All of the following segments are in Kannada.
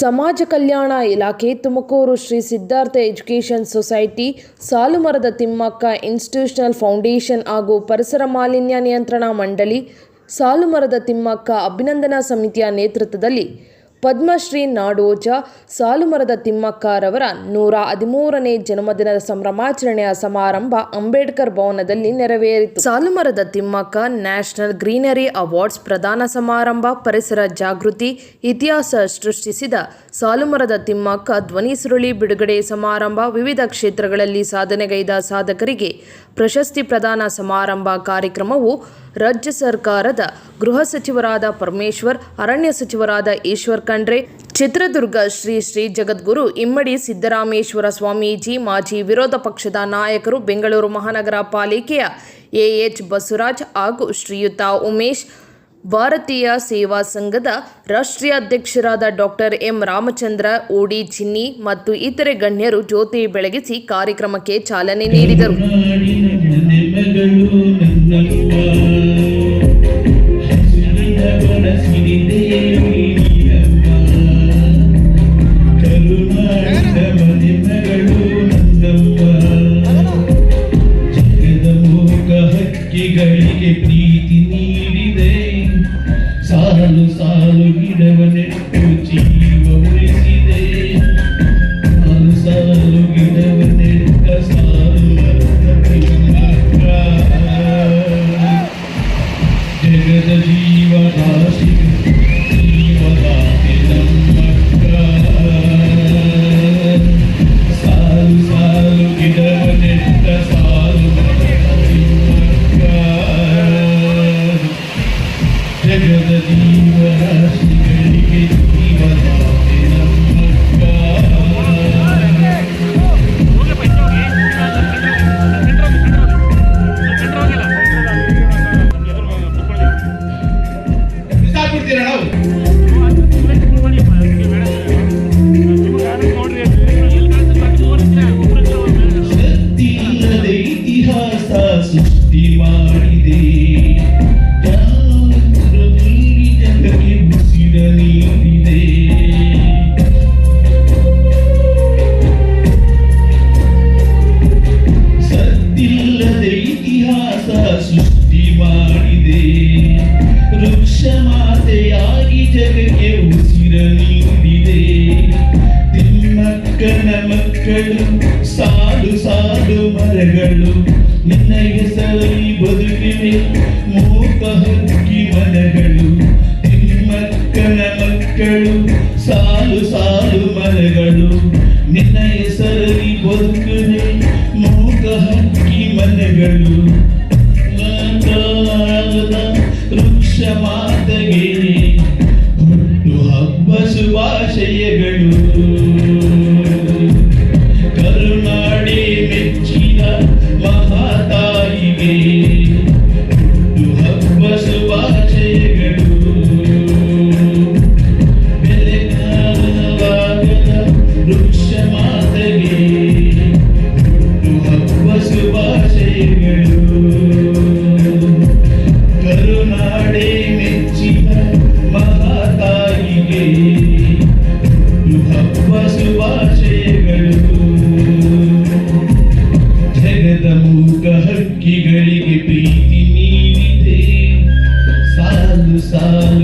ಸಮಾಜ ಕಲ್ಯಾಣ ಇಲಾಖೆ ತುಮಕೂರು ಶ್ರೀ ಸಿದ್ಧಾರ್ಥ ಎಜುಕೇಷನ್ ಸೊಸೈಟಿ ಸಾಲುಮರದ ತಿಮ್ಮಕ್ಕ ಇನ್ಸ್ಟಿಟ್ಯೂಷನಲ್ ಫೌಂಡೇಶನ್ ಹಾಗೂ ಪರಿಸರ ಮಾಲಿನ್ಯ ನಿಯಂತ್ರಣ ಮಂಡಳಿ, ಸಾಲುಮರದ ತಿಮ್ಮಕ್ಕ ಅಭಿನಂದನಾ ಸಮಿತಿಯ ನೇತೃತ್ವದಲ್ಲಿ ಪದ್ಮಶ್ರೀ ನಾಡೋಜ ಸಾಲುಮರದ ತಿಮ್ಮಕ್ಕರವರ ನೂರ ಹದಿಮೂರನೇ ಜನ್ಮದಿನದ ಸಂಭ್ರಮಾಚರಣೆಯ ಸಮಾರಂಭ ಅಂಬೇಡ್ಕರ್ ಭವನದಲ್ಲಿ ನೆರವೇರಿತು. ಸಾಲುಮರದ ತಿಮ್ಮಕ್ಕ ನ್ಯಾಷನಲ್ ಗ್ರೀನರಿ ಅವಾರ್ಡ್ಸ್ ಪ್ರದಾನ ಸಮಾರಂಭ, ಪರಿಸರ ಜಾಗೃತಿ, ಇತಿಹಾಸ ಸೃಷ್ಟಿಸಿದ ಸಾಲುಮರದ ತಿಮ್ಮಕ್ಕ ಧ್ವನಿ ಸುರುಳಿ ಬಿಡುಗಡೆ ಸಮಾರಂಭ, ವಿವಿಧ ಕ್ಷೇತ್ರಗಳಲ್ಲಿ ಸಾಧನೆಗೈದ ಸಾಧಕರಿಗೆ ಪ್ರಶಸ್ತಿ ಪ್ರದಾನ ಸಮಾರಂಭ ಕಾರ್ಯಕ್ರಮವು ರಾಜ್ಯ ಸರ್ಕಾರದ ಗೃಹ ಸಚಿವರಾದ ಪರಮೇಶ್ವರ್ ಅರಣ್ಯ ಸಚಿವರಾದ ಈಶ್ವರ್ ಖಂಡ್ರೆ ಚಿತ್ರದುರ್ಗ ಶ್ರೀ ಶ್ರೀ ಜಗದ್ಗುರು ಇಮ್ಮಡಿ ಸಿದ್ದರಾಮೇಶ್ವರ ಸ್ವಾಮೀಜಿ ಮಾಜಿ ವಿರೋಧ ಪಕ್ಷದ ನಾಯಕರು ಬೆಂಗಳೂರು ಮಹಾನಗರ ಪಾಲಿಕೆಯ ಎಎಚ್ ಬಸವರಾಜ್ ಹಾಗೂ ಶ್ರೀಯುತ ಉಮೇಶ್ ಭಾರತೀಯ ಸೇವಾ ಸಂಘದ ರಾಷ್ಟ್ರೀಯ ಅಧ್ಯಕ್ಷರಾದ ಡಾಕ್ಟರ್ ಎಂ ರಾಮಚಂದ್ರ ಓಡಿ ಚಿನ್ನಿ ಮತ್ತು ಇತರೆ ಗಣ್ಯರು ಜ್ಯೋತಿ ಬೆಳಗಿಸಿ ಕಾರ್ಯಕ್ರಮಕ್ಕೆ ಚಾಲನೆ ನೀಡಿದರು ಸಾಲು ಸಾಲು ಗಿಡವ ನೆಟ್ಟು ಉಸಿರ ನೀಡಿದೆ ತಿಮ್ಮಕ್ಕನ ಮಕ್ಕಳು ಸಾಲು ಸಾಲು ಮರಗಳು, ನಿನ್ನ ಹೆಸರು ಬದುಕಿವೆ, ಮೂಕ ಹಕ್ಕಿ ಮರಗಳು. ತಿಮ್ಮಕ್ಕನ ಮಕ್ಕಳು ಸಾಲು ಸಾಲು ಮರಗಳು, ನಿನ್ನ ಹೆಸರಿ ಬದುಕಿವೆ, ಮೂಕ ಹಕ್ಕಿ ಮರಗಳು. ವೃಕ್ಷ ಮಾತೆಗೆ ಶುಭಾಶಯಗಳು ಕರುನಾಡಿ ಮೆಚ್ಚಿನ ಮಹಾತಾಯಿಗೆ.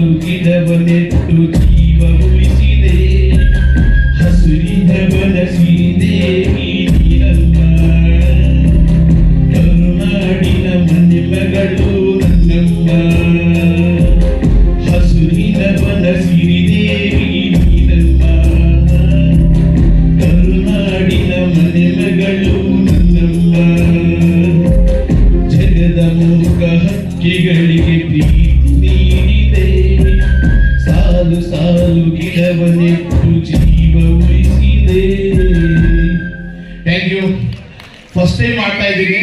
ನೆಟ್ಟು ಜೀವ ಉಳಿಸಿದೆ. ಹಸುರಿನ ಬನಸಿದೆ ನೀರಲ್ಲ ಕರುನಾಡಿನ ಮನೆಮಗಳು ನನ್ನಮ್ಮ ಹಸುರಿನ ಬನಸಿರಿದೇವಿ ನೀನಮ್ಮ ಕರುನಾಡಿನ ಮನೆಮಗಳು ನನ್ನಮ್ಮ ಜಗದ ಮೂಕ ಹಕ್ಕಿಗಳಿಗೆ ಪ್ರೀತಿ ಸಾಲು ಸಾಲು ಗಿಡವ ನೆಟ್ಟು ಜೀವ ಉಳಿಸಿದೆ. ಥ್ಯಾಂಕ್ ಯು ಫಸ್ಟ್ ಟೈಮ್ ಮಾಡ್ತಾ ಇದ್ದೀನಿ.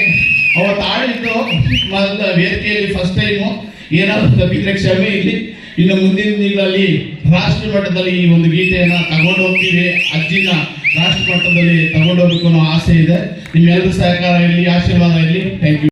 ಅವತ್ತು ಆಡಿದ್ದು ಮೊದಲ ವೇದಿಕೆಯಲ್ಲಿ ಫಸ್ಟ್ ಟೈಮು ಏನಾದರೂ ತಪ್ಪಿದ್ರೆ ಕ್ಷಮೆ ಇರಲಿ. ಇನ್ನು ಮುಂದಿನ ದಿನಗಳಲ್ಲಿ ರಾಷ್ಟ್ರ ಮಟ್ಟದಲ್ಲಿ ಈ ಒಂದು ಗೀತೆಯನ್ನು ತಗೊಂಡು ಹೋಗ್ತೀವಿ. ಅಜ್ಜಿನ ರಾಷ್ಟ್ರ ಮಟ್ಟದಲ್ಲಿ ತಗೊಂಡು ಹೋಗ್ಬೇಕು ಅನ್ನೋ ಆಸೆ ಇದೆ. ನಿಮ್ಮೆಲ್ಲರ ಸಹಕಾರ ಇರಲಿ, ಆಶೀರ್ವಾದ ಇರಲಿ. Thank you